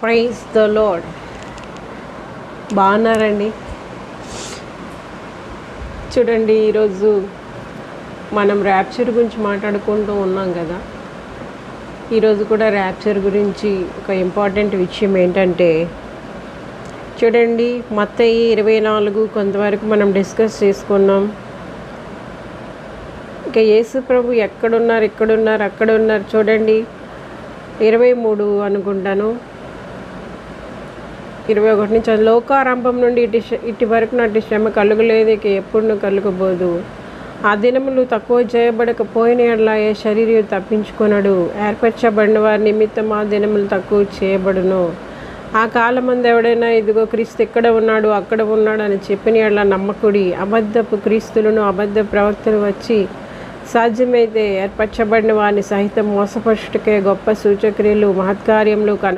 Praise the load బాగున్నారండి? చూడండి ఈరోజు మనం ర్యాప్చర్ గురించి మాట్లాడుకుంటూ ఉన్నాం కదా. ఈరోజు కూడా ర్యాప్చర్ గురించి ఒక ఇంపార్టెంట్ విషయం ఏంటంటే చూడండి మత్తయి ఇరవై నాలుగు కొంతవరకు మనం డిస్కస్ చేసుకున్నాం. ఇంకా యేసు ప్రభు ఎక్కడున్నారు ఎక్కడున్నారు అక్కడ ఉన్నారు చూడండి. ఇరవై మూడు అనుకుంటాను. ఇరవై ఒకటి నుంచి లోకారంభం నుండి ఇటు ఇటు వరకు నాటి శ్రమ కలుగలేదు ఇక ఎప్పుడు కలుగబోదు. ఆ దినములు తక్కువ చేయబడకపోయిన ఎడల ఏ శరీరం తప్పించుకొనడు. ఏర్పరచబడిన వారి నిమిత్తం ఆ దినములు తక్కువ చేయబడును. ఆ కాలమంది ఎవడైనా ఇదిగో క్రీస్తు ఇక్కడ ఉన్నాడు అక్కడ ఉన్నాడు అని చెప్పిన ఎడల నమ్మకుడి అబద్ధపు క్రీస్తులను అబద్ధ ప్రవక్తలు వచ్చి సాధ్యమైతే ఏర్పరచబడిన వారిని సహితం మోసపరుచుటకే గొప్ప సూచక్రియలు మహత్కార్యములు కన